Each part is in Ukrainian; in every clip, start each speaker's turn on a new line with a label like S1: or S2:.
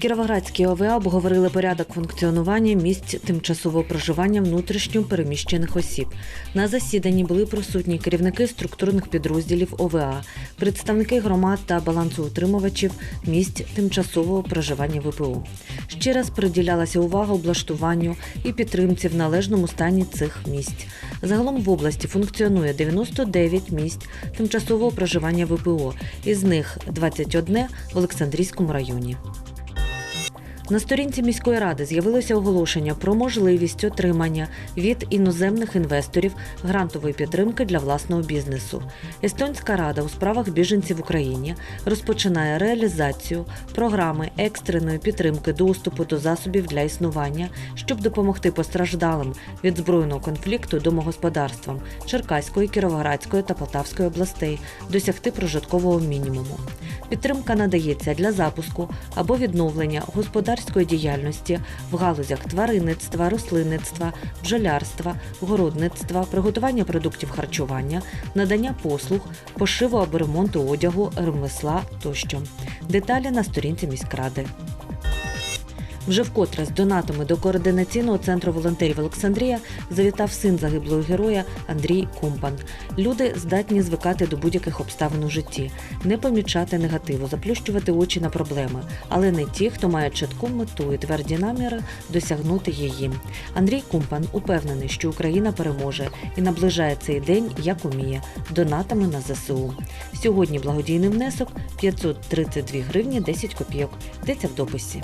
S1: Кіровоградській ОВА обговорили порядок функціонування місць тимчасового проживання внутрішньо переміщених осіб. На засіданні були присутні керівники структурних підрозділів ОВА, представники громад та балансоутримувачів місць тимчасового проживання ВПО. Ще раз приділялася увага облаштуванню і підтримці в належному стані цих місць. Загалом в області функціонує 99 місць тимчасового проживання ВПО, із них 21 в Олександрійському районі. На сторінці міської ради з'явилося оголошення про можливість отримання від іноземних інвесторів грантової підтримки для власного бізнесу. Естонська рада у справах біженців в Україні розпочинає реалізацію програми екстреної підтримки доступу до засобів для існування, щоб допомогти постраждалим від збройного конфлікту домогосподарствам Черкаської, Кіровоградської та Полтавської областей досягти прожиткового мінімуму. Підтримка надається для запуску або відновлення господарської діяльності в галузях тваринництва, рослинництва, бджолярства, городництва, приготування продуктів харчування, надання послуг, пошиву або ремонту одягу, ремесла тощо. Деталі на сторінці міськради. Вже вкотре з донатами до координаційного центру волонтерів Олександрія завітав син загиблого героя Андрій Кумпан. Люди здатні звикати до будь-яких обставин у житті, не помічати негативу, заплющувати очі на проблеми, але не ті, хто має чітку мету і тверді наміри досягнути її. Андрій Кумпан упевнений, що Україна переможе і наближає цей день, як уміє, донатами на ЗСУ. Сьогодні благодійний внесок 532 гривні 10 копійок. Йдеться в дописі.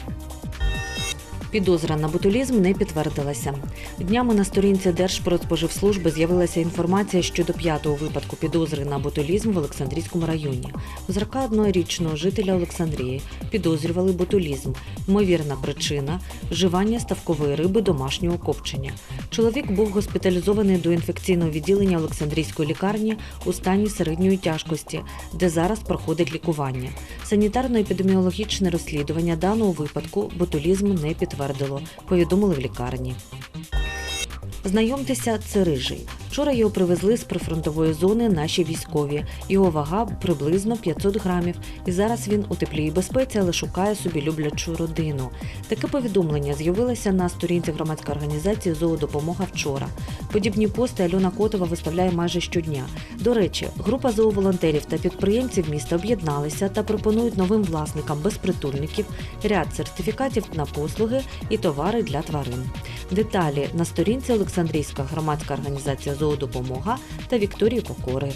S1: Підозра на ботулізм не підтвердилася. Днями на сторінці Держпродспоживслужби з'явилася інформація щодо п'ятого випадку підозри на ботулізм в Олександрійському районі. У 41-річного жителя Олександрії підозрювали ботулізм. Ймовірна причина вживання ставкової риби домашнього копчення. Чоловік був госпіталізований до інфекційного відділення Олександрійської лікарні у стані середньої тяжкості, де зараз проходить лікування. Санітарно-епідеміологічне розслідування даного випадку ботулізм не підтвердило, повідомили в лікарні. Знайомтеся, це рижий. Вчора його привезли з прифронтової зони наші військові. Його вага приблизно 500 грамів. І зараз він у теплій безпеці, але шукає собі люблячу родину. Таке повідомлення з'явилося на сторінці громадської організації Зоодопомога вчора. Подібні пости Альона Котова виставляє майже щодня. До речі, група зооволонтерів та підприємців міста об'єдналися та пропонують новим власникам безпритульників ряд сертифікатів на послуги і товари для тварин. Деталі на сторінці Олександрійська громадська організація Зоодопомога та Вікторії Покори.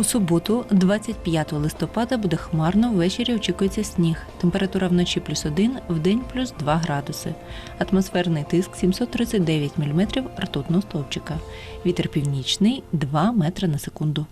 S2: У суботу, 25 листопада, буде хмарно, ввечері очікується сніг. Температура вночі плюс 1, вдень плюс 2 градуси. Атмосферний тиск 739 мм ртутного стовпчика. Вітер північний 2 метри на секунду.